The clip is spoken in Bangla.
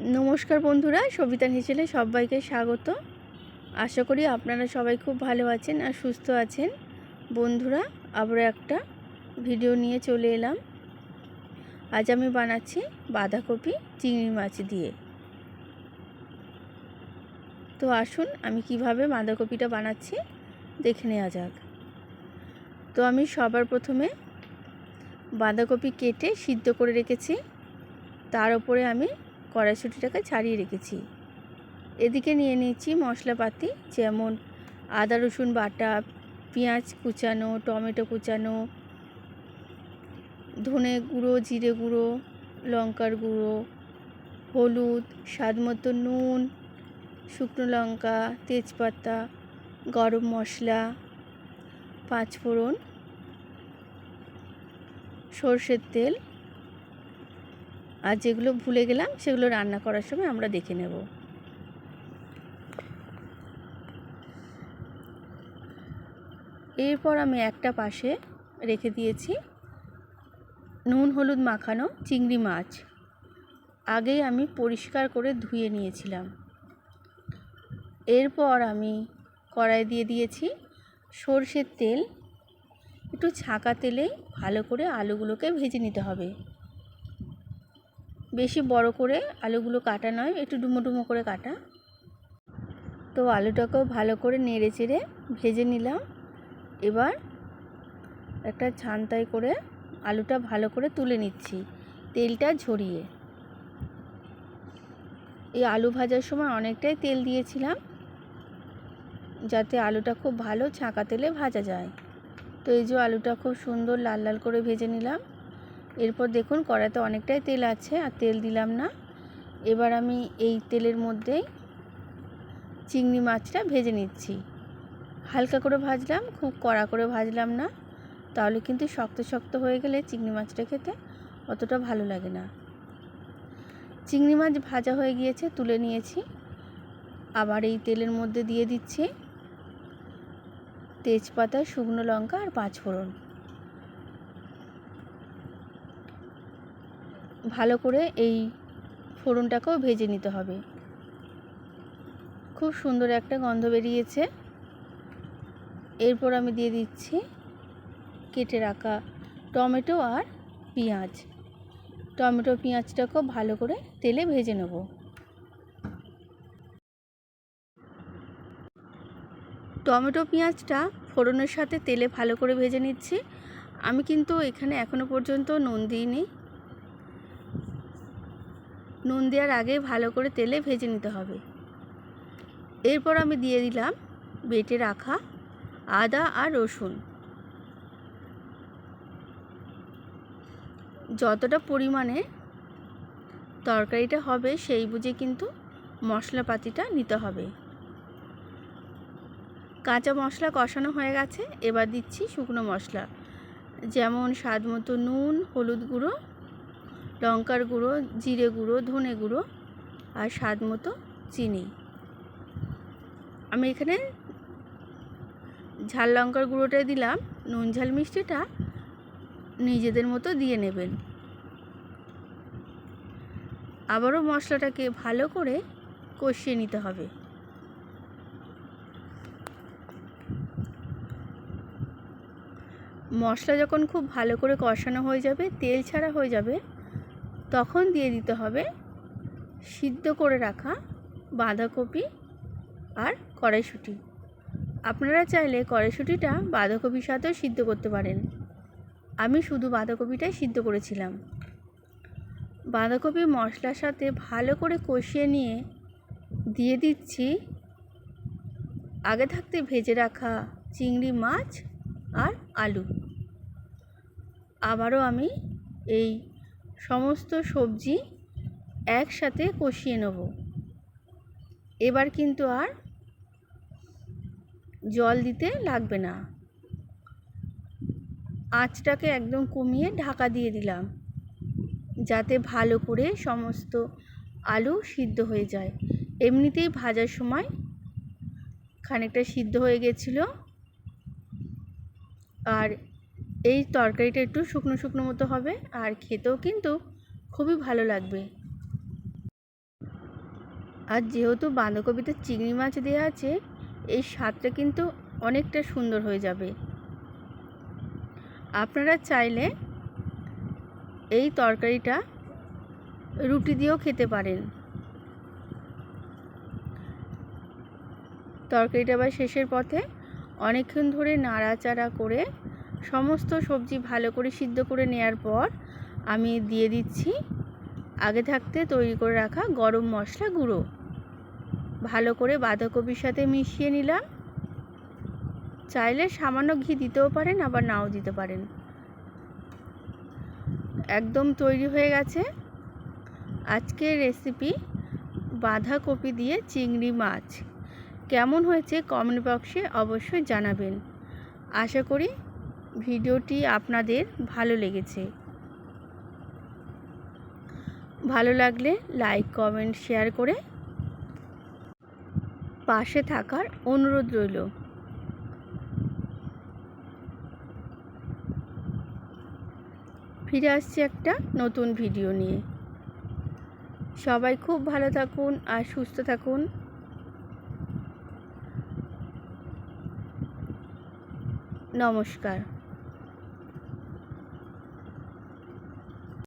নমস্কার বন্ধুরা, সবিতা হেসেলে সবাইকে স্বাগত। আশা করি আপনারা সবাই খুব ভালো আছেন আর সুস্থ আছেন। বন্ধুরা আবার একটা ভিডিও নিয়ে চলে এলাম। আজ আমি বানাচ্ছি বাঁধাকপি চিংড়ি মাছ দিয়ে। তো আসুন, আমি কীভাবে বাঁধাকপিটা বানাচ্ছি দেখে নেওয়া যাক। তো আমি সবার প্রথমে বাঁধাকপি কেটে সিদ্ধ করে রেখেছি। তার উপরে আমি কড়াইশুটিটাকে ছাড়িয়ে রেখেছি। এদিকে নিয়ে নিচ্ছি মশলাপাতি, যেমন আদা, রসুন বাটা, পেঁয়াজ কুচানো, টমেটো কুচানো, ধনে গুঁড়ো, জিরে গুঁড়ো, লঙ্কার গুঁড়ো, হলুদ, স্বাদ মতো নুন, শুকনো লঙ্কা, তেজপাতা, গরম মশলা, পাঁচফোড়ন, সর্ষের তেল আর যেগুলো ভুলে গেলাম, সেগুলো রান্না করার সময় আমরা দেখে নেব। এরপর আমি একটা পাশে রেখে দিয়েছি নুন, হলুদ মাখানো চিংড়ি মাছ। আগেই আমি পরিষ্কার করে ধুয়ে নিয়েছিলাম। এরপর আমি কড়াই দিয়ে দিয়েছি সর্ষের তেল। একটু ছাঁকা তেলেই ভালো করে আলুগুলোকে ভেজে নিতে হবে। বেশি বড় করে আলুগুলো কাটা নয়, একটু ডুমো ডুমো করে কাটা। তো আলুটাকেও ভালো করে নেড়ে চেড়ে ভেজে নিলাম। এবার একটা ছান্তায় করে আলুটা ভালো করে তুলে নিচ্ছি, তেলটা ঝরিয়ে। এই আলু ভাজার সময় অনেকটাই তেল দিয়েছিলাম, যাতে আলুটা খুব ভালো ছাঁকা তেলে ভাজা যায়। তো এই যে আলুটা খুব সুন্দর লাল লাল করে ভেজে নিলাম। এরপর দেখুন কড়াতে অনেকটাই তেল আছে আর তেল দিলাম না। এবার আমি এই তেলের মধ্যেই চিংড়ি মাছটা ভেজে নিচ্ছি। হালকা করে ভাজলাম, খুব কড়া করে ভাজলাম না। তাহলে কিন্তু শক্ত শক্ত হয়ে গেলে চিংড়ি মাছটা খেতে অতটা ভালো লাগে না। চিংড়ি মাছ ভাজা হয়ে গিয়েছে, তুলে নিয়েছি। আবার এই তেলের মধ্যে দিয়ে দিচ্ছি তেজপাতা, শুকনো লঙ্কা আর পাঁচফোড়ন। ভালো করে এই ফোড়নটাকেও ভেজে নিতে হবে। খুব সুন্দর একটা গন্ধ বেরিয়েছে। এরপর আমি দিয়ে দিচ্ছি কেটে রাখা টমেটো আর পেঁয়াজ। টমেটো পেঁয়াজটাকেও ভালো করে তেলে ভেজে নেব। টমেটো পেঁয়াজটা ফোড়নের সাথে তেলে ভালো করে ভেজে নিচ্ছি। আমি কিন্তু এখানে এখনও পর্যন্ত নুন দিইনি। নুন দেওয়ার আগে ভালো করে তেলে ভেজে নিতে হবে। এরপর আমি দিয়ে দিলাম বেটে রাখা আদা আর রসুন। যতটা পরিমাণে তরকারিটা হবে সেই বুঝে কিন্তু মশলাপাতিটা নিতে হবে। কাঁচা মশলা কষানো হয়ে গেছে, এবার দিচ্ছি শুকনো মশলা। যেমন স্বাদ মতো নুন, হলুদ গুঁড়ো লঙ্কার গুঁড়ো, জিরে গুঁড়ো, ধনে গুঁড়ো আর স্বাদ মতো চিনি। আমি এখানে ঝাল লঙ্কার গুঁড়োটাই দিলাম। নুন ঝাল মিষ্টিটা নিজেদের মতো দিয়ে নেবেন। আবারও মশলাটাকে ভালো করে কষিয়ে নিতে হবে। মশলা যখন খুব ভালো করে কষানো হয়ে যাবে, তেল ছাড়া হয়ে যাবে তখন দিয়ে দিতে হবে সিদ্ধ করে রাখা বাঁধাকপি আর কড়াইশুঁটি। আপনারা চাইলে কড়াইশুঁটিটা বাঁধাকপির সাথেও সিদ্ধ করতে পারেন। আমি শুধু বাঁধাকপিটাই সিদ্ধ করেছিলাম। বাঁধাকপি মশলার সাথে ভালো করে কষিয়ে নিয়ে দিয়ে দিচ্ছি আগে থাকতে ভেজে রাখা চিংড়ি মাছ আর আলু। আবারও আমি এই সমস্ত সবজি একসাথে কষিয়ে নেব। এবার কিন্তু আর জল দিতে লাগবে না। আঁচটাকে একদম কমিয়ে ঢাকা দিয়ে দিলাম, যাতে ভালো করে সমস্ত আলু সিদ্ধ হয়ে যায়। এমনিতেই ভাজার সময় খানিকটা সিদ্ধ হয়ে গেছিল। আর এই তরকারিটা একটু শুকনো শুকনো মতো হবে, আর খেতেও কিন্তু খুবই ভালো লাগবে। আর যেহেতু বাঁধাকপিতে চিংড়ি মাছ দেওয়া আছে, এই স্বাদটা কিন্তু অনেকটা সুন্দর হয়ে যাবে। আপনারা চাইলে এই তরকারিটা রুটি দিয়েও খেতে পারেন। তরকারিটা আবার শেষের পথে অনেকক্ষণ ধরে নাড়াচাড়া করে সমস্ত সবজি ভালো করে সিদ্ধ করে নেওয়ার পর আমি দিয়ে দিচ্ছি আগে থাকতে তৈরি করে রাখা গরম মশলা গুঁড়ো। ভালো করে বাঁধাকপির সাথে মিশিয়ে নিলাম। চাইলে সামান্য ঘি দিতেও পারেন, আবার নাও দিতে পারেন। একদম তৈরি হয়ে গেছে। আজকের রেসিপি বাঁধাকপি দিয়ে চিংড়ি মাছ। কেমন হয়েছে কমেন্ট বক্সে অবশ্যই জানাবেন। আশা করি ভিডিওটি আপনাদের ভালো লেগেছে। ভালো লাগলে লাইক, কমেন্ট, শেয়ার করে পাশে থাকার অনুরোধ রইল। ফিরে আসছি একটা নতুন ভিডিও নিয়ে। সবাই খুব ভালো থাকুন আর সুস্থ থাকুন। নমস্কার।